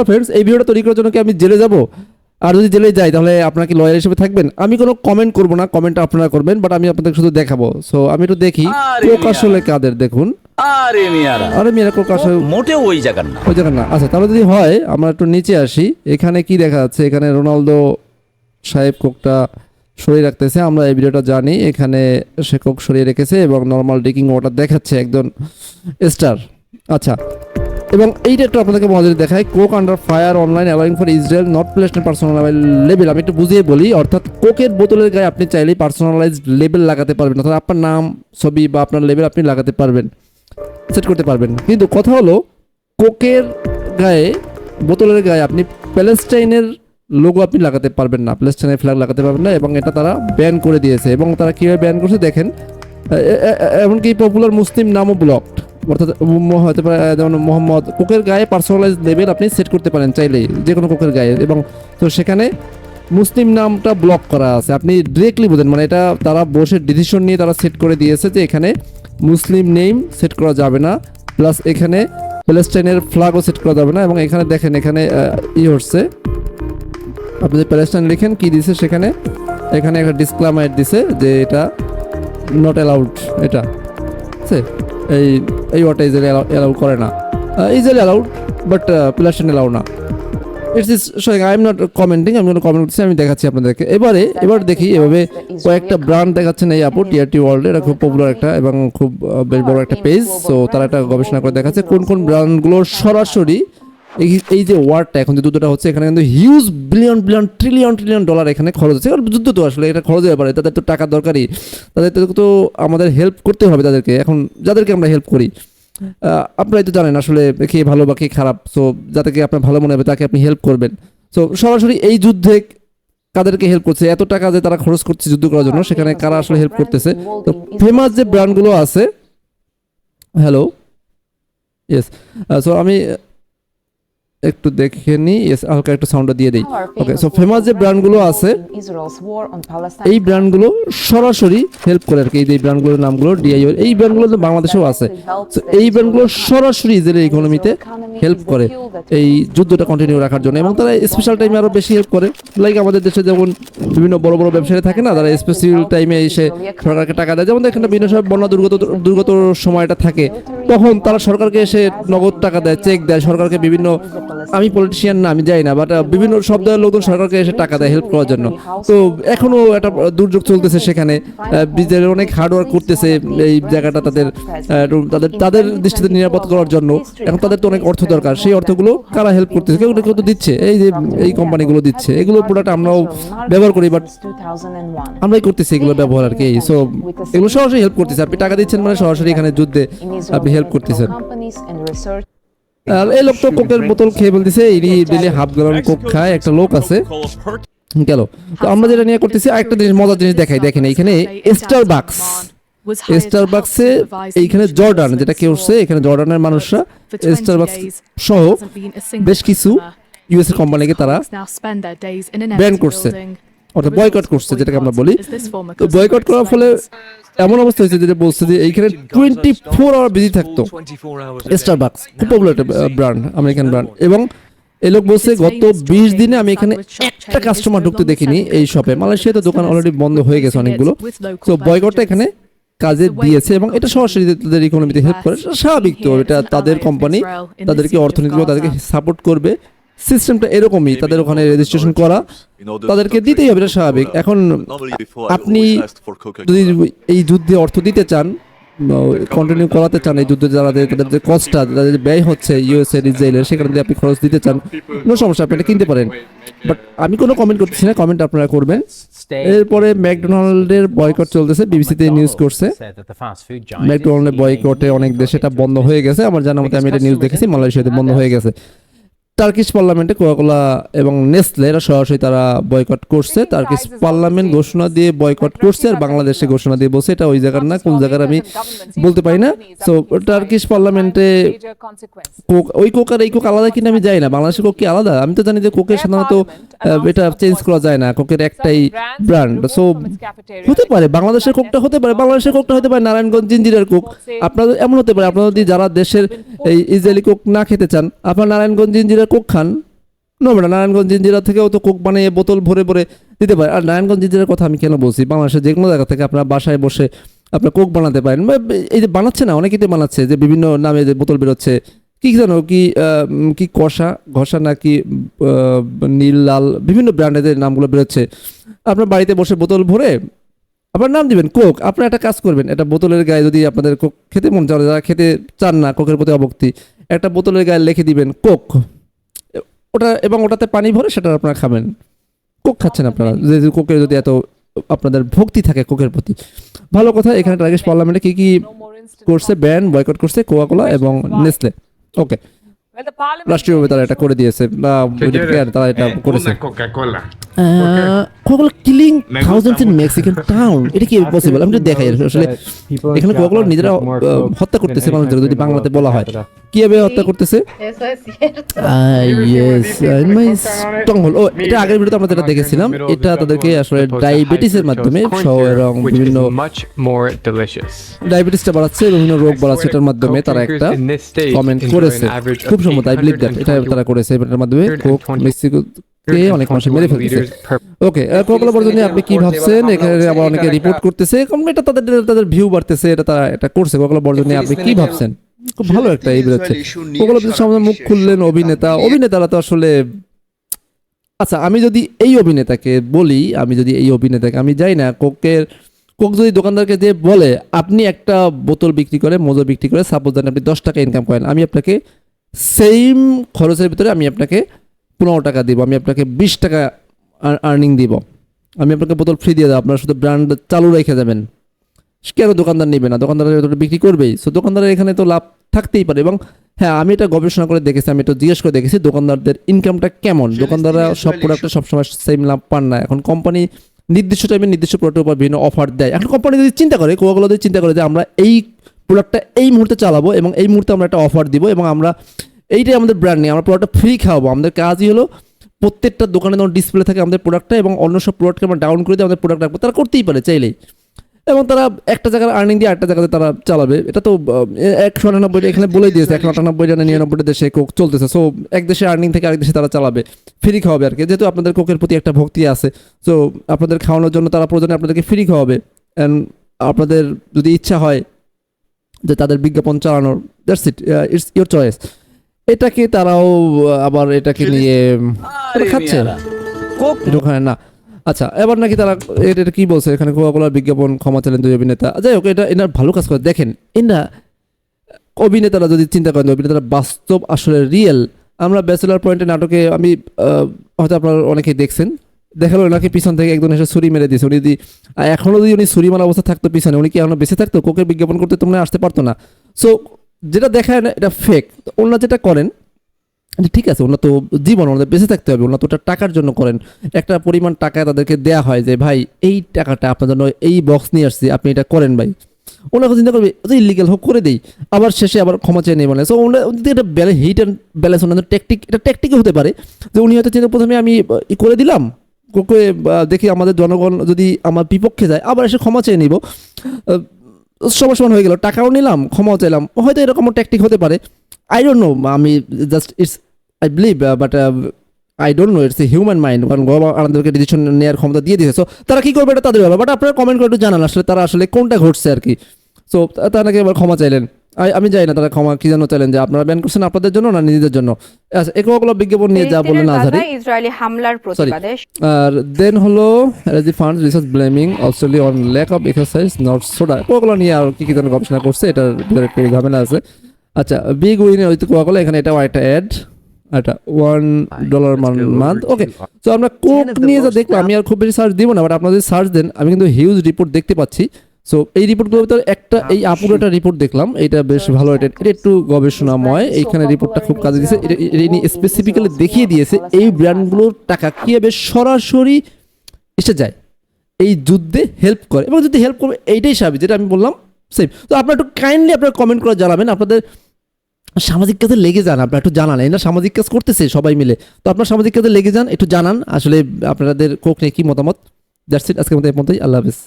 Hello friends এই ভিডিওটা তৈরি করার জন্য কি আমি জেলে যাব? আর যদি জেলে যাই তাহলে আপনারা কি লয়ার হিসেবে থাকবেন? আমি কোনো কমেন্ট করব না কমেন্ট আপনারা করবেন বাট আমি আপনাদের শুধু দেখাবো। সো আমি একটু দেখি কোক আসলে কাদের দেখুন। আরে মিয়ারা। আরে মেয়েরা কোক আসলে মোটেও ওই জায়গার না। ওই জায়গা না। আচ্ছা তাহলে যদি হয় আমরা একটু নিচে আসি। এখানে কি দেখা যাচ্ছে? এখানে রোনালদো সাহেব কোকটা সরিয়ে রাখতেছে। আমরা এই ভিডিওটা জানি এখানে সে কোক সরিয়ে রেখেছে এবং নর্মাল ড্রিঙ্কিং ওয়াটার দেখাচ্ছে একজন স্টার আচ্ছা এবং এইটা একটু আপনাদেরকে মজা দেখায় Coke under fire online allowing for Israel not placed personal level আমি একটু বুঝিয়ে বলি, অর্থাৎ কোকের বোতলের গায়ে আপনি চাইলেই পার্সোনালাইজ লেবেল লাগাতে পারবেন, অর্থাৎ আপনার নাম, ছবি বা আপনার লেবেল আপনি লাগাতে পারবেন সেট করতে পারবেন। কিন্তু কথা হলো কোকের গায়ে, বোতলের গায়ে আপনি প্যালেস্টাইনের লোগো আপনি লাগাতে পারবেন না প্যালেস্টাইনের ফ্ল্যাগ লাগাতে পারবেন না, এবং এটা তারা ব্যান করে দিয়েছে। এবং তারা কীভাবে ব্যান করছে, দেখেন এমনকি পপুলার মুসলিম নামও ব্লকড অর্থাৎ হতে পারে যেমন মোহাম্মদ, কোকের গায়ে পার্সোনালাইজ লেভেল আপনি সেট করতে পারেন চাইলেই যে কোনো কোকের গায়ে। এবং তো সেখানে মুসলিম নামটা ব্লক করা আছে। আপনি ডিরেক্টলি বোঝেন মানে এটা তারা বসে ডিসিশন নিয়ে তারা সেট করে দিয়েছে যে এখানে মুসলিম নেম সেট করা যাবে না। প্লাস এখানে প্যালেস্টাইনের ফ্ল্যাগও সেট করা যাবে না। এবং এখানে দেখেন, এখানে ই হচ্ছে। আপনি যে প্যালেস্টাইন লিখেন, কি দিছে সেখানে? এখানে একটা ডিসক্লামার দিছে যে এটা নট অ্যালাউড এটা। আছে? এই এই ওয়াটা ইজরায়েল অ্যালাউ করে না। Israel allowed but Palestine allow না। It's is sorry I am not commenting আমি কোনো কমেন্ট করছি আমি দেখাচ্ছি আপনাদেরকে। এবারে, এবার দেখি এভাবে কয়েকটা ব্র্যান্ড দেখাচ্ছেন এই আপু টিআরটি ওয়ার্ল্ড এটা খুব পপুলার একটা এবং খুব বেশ বড় একটা পেজ সো তারা একটা গবেষণা করে দেখাচ্ছে কোন কোন ব্র্যান্ডগুলো সরাসরি এই যে ওয়ার্ডটা, এখন যে যুদ্ধটা হচ্ছে, এখানে কিন্তু huge billion billion trillion trillion dollar এখানে খরচ হচ্ছে। যুদ্ধ তো আসলে, এটা খরচ ব্যাপারে, তাদের তো টাকা দরকারই। তাদের তো আমাদের হেল্প করতে হবে তাদেরকে। এখন যাদেরকে আমরা হেল্প করি আপনারাই তো জানেন আসলে কে ভালো বা কে খারাপ। সো যাদেরকে আপনার ভালো মনে হবে, তাকে আপনি হেল্প করবেন। সো সরাসরি এই যুদ্ধে কাদেরকে হেল্প করছে? এত টাকা যে তারা খরচ করছে যুদ্ধ করার জন্য, সেখানে কারা আসলে হেল্প করতেছে? তো ফেমাস যে ব্র্যান্ডগুলো আছে হ্যালো ইয়েস সো আমি একটু দেখে নিই হালকা একটু সাউন্ডটা দিয়ে দিই। ওকে সো ফেমাস যে ব্র্যান্ডগুলো আছে, এই ব্র্যান্ডগুলো সরাসরি হেল্প করে আর কি। এই ব্র্যান্ডগুলোর নামগুলো ডিআইও এই ব্র্যান্ডগুলো তো বাংলাদেশেও আছে। তো এই ব্র্যান্ডগুলো সরাসরি ইসরায়েলের ইকোনমিতে হেল্প করে এই যুদ্ধটা কন্টিনিউ রাখার জন্য। এবং তারা স্পেশাল টাইমে আরও বেশি হেল্প করে। লাইক আমাদের দেশে যেমন বিভিন্ন বড় বড় ব্যবসায়ী থাকে না, তারা স্পেশাল টাইমে এসে সরকারকে টাকা দেয়। যেমন দেখেন না বিভিন্ন সময় বন্যা দুর্গত দুর্গত সময়টা থাকে, তখন তারা সরকারকে এসে নগদ টাকা দেয় চেক দেয়। সরকারকে বিভিন্ন আমি পলিটিশিয়ান না আমি যাই না বাট বিভিন্ন সব দলের লোকজন সরকারকে এসে টাকা দেয় হেল্প করার জন্য। তো এখনও একটা দুর্যোগ চলতেছে সেখানে। বিজেপি অনেক হার্ডওয়ার্ক করতেছে এই জায়গাটা তাদের তাদের তাদের দৃষ্টিতে নিরাপদ করার জন্য। এখন তাদের তো অনেক অর্থ দরকার। সেই অর্থগুলো কারা হেল্প করতেছে? কেউ কেউ তো দিচ্ছে। এই যে এই কোম্পানিগুলো দিচ্ছে। এগুলো প্রোডাক্ট আমরাও ব্যবহার করি বাট আমরাই করতেছি এগুলো ব্যবহার আর কি। সো এগুলো সরাসরি হেল্প করতেছে। আপনি টাকা দিচ্ছেন মানে সরাসরি এখানে যুদ্ধে আপনি হেল্প করতেছেন। এই লোক তো কোকের বোতল খেয়ে বলতেছে ইনি দিলে হাফ গ্রাম কোক খায় একটা লোক আছে। গেল। তো আমরা যেটা নিয়ে করতেছি আরেকটা জিনিস মজার জিনিস দেখাই দেখেন এখানে স্টার বাক্স স্টার বাক্সে এইখানে জর্ডান যেটা কেউ উঠছে এখানে জর্ডানের মানুষরা স্টার বাক্স সহ বেশ কিছু ইউএস কোম্পানিকে তারা ব্যান করছে অর্থাৎ বয়কট করছে যেটাকে আমরা বলি। তো বয়কট করার ফলে এমন অবস্থা হয়েছে যেটা বলছে যে এইখানে টোয়েন্টি ফোর আওয়ার বিজি থাকতো। স্টার বাক্স খুব পপুলার একটা ব্র্যান্ড আমেরিকান ব্র্যান্ড এবং এই লোক বলছে গত বিশ দিনে আমি এখানে একটা কাস্টমার ঢুকতে দেখিনি এই শপে মালয়েশিয়াতে দোকান অলরেডি বন্ধ হয়ে গেছে অনেকগুলো। তো বয়কটটা এখানে কাজে দিয়েছে এবং এটা সরাসরি তাদের ইকোনমিতে হেল্প করে স্বাভাবিক তো। এটা তাদের কোম্পানি তাদেরকে অর্থনীতিগুলো তাদেরকে সাপোর্ট করবে। সিস্টেমটা এরকমই তাদের ওখানে রেজিস্ট্রেশন করা তাদেরকে দিতেই হবে এটা স্বাভাবিক। এখন আপনি যদি এই যুদ্ধে অর্থ দিতে চান কন্টিনিউ করাতে চান এই যুদ্ধে যারা তাদের যে কস্টটা তাদের যে ব্যয় হচ্ছে ইউএস এর ইসরায়েলের সেখানে যদি আপনি খরচ দিতে চান কোনো সমস্যা আপনি এটা কিনতে পারেন। বাট আমি কোনো কমেন্ট করতেছি না কমেন্ট আপনারা করবেন। এরপরে ম্যাকডোনাল্ডের বয়কট চলতেছে বিবিসিতে নিউজ করছে। ম্যাকডোনাল্ডের বয়কটে অনেক দেশে এটা বন্ধ হয়ে গেছে। আমার জানার মতে আমি এটা নিউজ দেখেছি মালয়েশিয়াতে বন্ধ হয়ে গেছে। টার্কিশ পার্লামেন্টে কোকাকোলা এবং নেসলে এরা সরাসরি তারা বয়কট করছে। টার্কিশ পার্লামেন্ট ঘোষণা দিয়ে বয়কট করছে আর বাংলাদেশে ঘোষণা দিয়ে বলছে এটা ওই জায়গার না কোন জায়গার আমি বলতে পারি না। তো টার্কিশ পার্লামেন্টে কোক ওই কোক আর এই কোক আলাদা কিনা আমি যাই না বাংলাদেশের কোক কি আলাদা? আমি তো জানি যে কোকের সাধারণত এটা চেঞ্জ করা যায় না কোকের একটাই ব্র্যান্ড সো হতে পারে বাংলাদেশের কোকটা হতে পারে বাংলাদেশের কোকটা হতে পারে নারায়ণগঞ্জ জিঞ্জিরের কোক আপনাদের এমন হতে পারে আপনারা যদি যারা দেশের এই ইসরায়েলি কোক না খেতে চান, আপনার নারায়ণগঞ্জ জিঞ্জিরের কোক খান? নো ম্যাডাম নারায়ণগঞ্জ জিঞ্জিরা থেকেও তো কোক বানিয়ে বোতল ভরে ভরে দিতে পারে। আর নারায়ণগঞ্জ জিঞ্জিরার কথা আমি কেন বলছি? বাংলাদেশের যে কোনো জায়গা থেকে আপনার বাসায় বসে আপনার কোক বানাতে পারেন। এই যে বানাচ্ছে না, অনেকেই তো বানাচ্ছে, যে বিভিন্ন নামে যে বোতল বেরোচ্ছে। কি জানো, কি কি কষা? ঘষা না কি নীল, লাল, বিভিন্ন ব্র্যান্ডের নামগুলো বেরোচ্ছে। আপনার বাড়িতে বসে বোতল ভরে আপনার নাম দিবেন কোক। আপনার একটা কাজ করবেন একটা বোতলের গায়ে যদি আপনাদের কোক খেতে মন চায় যারা খেতে চান না কোকের প্রতি অভক্তি একটা বোতলের গায়ে লিখে দিবেন কোক। ওটা এবং ওটাতে পানি ভরে সেটা আপনারা খাবেন। কোক খাচ্ছেন আপনারা। যে যে কোকের যদি এত আপনাদের ভক্তি থাকে কোকের প্রতি। ভালো কথা এখানে রাকেশ পার্লামেন্টে কি কি করছে ব্যান বয়কট করছে কোকা কোলা এবং নেসলে ওকে রাষ্ট্রীয়ভাবে তারা এটা করে দিয়েছে বা তারা এটা করেছে। Coca-Cola. Coca Cola killing thousands in Mexican town এটা কি পসিবল আমি তো দেখাই আসলে এখানে কোকাকোলা নিজেরা হত্যা করতেছে মানুষদের যদি বাংলাতে বলা হয়। কীভাবে হত্যা করতেছে? Eso es cierto. Yes my stronghold ও এটা আগের ভিডিওতে আমরা যেটা দেখেছিলাম এটা তাদেরকে আসলে ডায়াবেটিসের মাধ্যমে এবং বিভিন্ন ডায়াবেটিসটা বাড়াচ্ছে বিভিন্ন রোগ বাড়াচ্ছে এটার মাধ্যমে তারা একটা কমেন্ট করেছে। খুব সম্ভবত আই বিলিভ দ্যাট এটা তারা করেছে এটার মাধ্যমে কোক মেক্সিকোকে অনেক মানুষ মেরে ফেলতেছে। ওকে বর্জন নিয়ে আপনি কি ভাবছেন? এখানে আবার অনেকে রিপোর্ট করতেছে। কারণ এটা তাদের তাদের ভিউ বাড়তেছে এটা তারা এটা করছে। বর্জন নিয়ে আপনি কি ভাবছেন? খুব ভালো একটা এই বেরোচ্ছে সামনে মুখ খুললেন অভিনেতা। অভিনেতারা তো আসলে আচ্ছা আমি যদি এই অভিনেতাকে বলি আমি যদি এই অভিনেতাকে আমি যাই না কোকের কোক যদি দোকানদারকে যে বলে আপনি একটা বোতল বিক্রি করে মজো বিক্রি করে সাপোজ দেন আপনি দশ টাকা ইনকাম করেন আমি আপনাকে সেম খরচের ভিতরে আমি আপনাকে পনেরো টাকা দিব আমি আপনাকে বিশ টাকা আর্নিং দিব। আমি আপনাকে বোতল ফ্রি দিয়ে দেবো আপনার শুধু ব্র্যান্ড চালু রেখে যাবেন কেন দোকানদার নেবে না? দোকানদার বিক্রি করবেই। সো দোকানদারের এখানে তো লাভ থাকতেই পারে এবং হ্যাঁ আমি এটা গবেষণা করে দেখেছি আমি এটা জিজ্ঞেস করে দেখেছি দোকানদারদের ইনকামটা কেমন? দোকানদাররা সব প্রোডাক্টে সবসময় সেম লাভ পান না। এখন কোম্পানি নির্দিষ্ট টাইমে নির্দিষ্ট প্রোডাক্টের উপর বিভিন্ন অফার দেয়। এখন কোম্পানি যদি চিন্তা করে কোয়াগুলো যদি চিন্তা করে যে আমরা এই প্রোডাক্টটা এই মুহূর্তে চালাবো এবং এই মুহূর্তে আমরা একটা অফার দিব এবং আমরা এইটাই আমাদের ব্র্যান্ড নিয়ে আমরা প্রোডাক্টটা ফ্রি খাওয়াবো। আমাদের কাজই হলো প্রত্যেকটা দোকানে যখন ডিসপ্লে থাকে আমাদের প্রোডাক্টটা এবং অন্য সব প্রোডাক্টকে আমরা ডাউন করে দিয়ে আমাদের প্রোডাক্ট রাখব। তারা করতেই পারে চাইলেই। এবং তারা একটা জায়গার আর্নিং দিয়ে একটা জায়গাতে তারা চালাবে। এটা তো একশো আটানব্বই এখানে বলেই দিয়েছে, একশো আটানব্বই না নিরানব্বই দেশে কোক চলতেছে। সো এক দেশে আর্নিং থেকে আরেক দেশে তারা চালাবে। ফ্রি খাওয়াবে আর কি। যেহেতু আপনাদের কোকের প্রতি একটা ভক্তি আছে সো আপনাদের খাওয়ানোর জন্য তারা প্রয়োজনে আপনাদেরকে ফ্রি খাওয়াবে। অ্যান্ড আপনাদের যদি ইচ্ছা হয় যে তাদের বিজ্ঞাপন চালানোর that's it it's your choice এটাকে তারাও আবার এটাকে নিয়ে আরে খাচ্ছে। ওখানে না। আচ্ছা এবার নাকি তারা এটা কি বলছে? এখানে কোকাকোলার বিজ্ঞাপন ক্ষমা চাইলেন দুই অভিনেতা। যাই হোক এটা এনার ভালো কাজ করে। দেখেন এনা অভিনেতারা যদি চিন্তা করেন অভিনেতারা বাস্তব আসলে রিয়েল আমরা ব্যাচেলার পয়েন্টে নাটকে আমি হয়তো আপনারা অনেকেই দেখছেন। দেখাল নাকি পিছন থেকে একজন এসে ছুরি মেরে দিয়েছে। উনি যদি আহ, এখনও যদি উনি ছুরি মারা অবস্থা থাকতো পিছনে উনি কি এখনও বেঁচে থাকতো? কোকের বিজ্ঞাপন করতে তোমরা আসতে পারতো না। সো যেটা দেখায় না এটা ফেক ওনারা যেটা করেন ঠিক আছে, ওনার তো জীবন ওনাদের বেঁচে থাকতে হবে, ওনার তো ওটা টাকার জন্য করেন। একটা পরিমাণ টাকা তাদেরকে দেয়া হয় যে, ভাই, এই টাকাটা আপনার জন্য এই বক্স নিয়ে আসছি, আপনি এটা করেন ভাই। ওনাকে চিন্তা করবে ইলিগাল হোক, করে দেই। আবার শেষে আবার ক্ষমা চেয়ে নেই বলে। সো ওনার এটা ব্যালেন্স হিট অ্যান্ড ব্যালেন্স ওনাদের টেকটিক এটা টেকটিকই হতে পারে। যে উনি হয়তো চিন্তা, প্রথমে আমি, ই করে দিলাম দেখি আমাদের জনগণ যদি আমার বিপক্ষে যায়, আবার এসে ক্ষমা চেয়ে নিব। সবার সমান হয়ে গেল, টাকাও নিলাম, ক্ষমাও চাইলাম। হয়তো এরকম ট্যাকটিক হতে পারে। আই ডোন্ট নো আমি just it's I believe but I don't know it's a human mind কারণ বাবা আমাদেরকে ডিসিশন নেওয়ার ক্ষমতা দিয়ে দিয়েছে। সো তারা কী করবে এটা তাদের ব্যাপার বাট আপনারা কমেন্ট করে একটু জানান আসলে তারা আসলে কোনটা ঘটছে আর কি। সো তারা নাকি এবার ক্ষমা চাইলেন। আমি জানি না তারা ক্ষমা কি জানো যে আপনারা ব্যান করছেন আপনাদের জন্য না নিজেদের জন্য। আচ্ছা একগুলো বিজ্ঞাপন নিয়ে যা বললেন আজহারি। ইসরায়েলি হামলার প্রতিবাদে আর দেন হলো energy fund research blaming Australia on lack of exercise not soda ওগুলো নিয়ে আর কি কি যেন গবেষণা করছে এটার ভিতরে একটু ঝামেলা আছে। আচ্ছা বিগ উইনে ওই তো কোয়াগুলো এখানে এটাও একটা অ্যাড একটা ওয়ান ডলার মান্থ ওকে তো আমরা কোক নিয়ে যা দেখলাম আমি আর খুব বেশি সার্চ দিব না বাট আপনারা যদি সার্চ দেন আমি কিন্তু হিউজ রিপোর্ট দেখতে পাচ্ছি। সো এই রিপোর্টগুলোর ভিতরে একটা এই আপুর একটা রিপোর্ট দেখলাম। এটা বেশ ভালো এটা এটা একটু গবেষণাময়। এইখানে রিপোর্টটা খুব কাজে দিয়েছে। এটা স্পেসিফিক্যালি দেখিয়ে দিয়েছে এই ব্র্যান্ডগুলোর টাকা কীভাবে সরাসরি এসে যায়। এই যুদ্ধে হেল্প করে। এবং যদি হেল্প করবে এইটাই স্বাভাবিক যেটা আমি বললাম সেম তো আপনারা একটু কাইন্ডলি আপনারা কমেন্ট করে জানাবেন। আপনাদের সামাজিক কাজে লেগে যান আপনারা একটু জানান। এরা সামাজিক কাজ করতেছে সবাই মিলে। তো আপনার সামাজিক কাজে লেগে যান একটু জানান। আসলে আপনাদের কোক নিয়ে কি মতামত? দ্যাটস ইট আজকের মতো এই পর্যন্তই। আল্লাহ হাফিজ।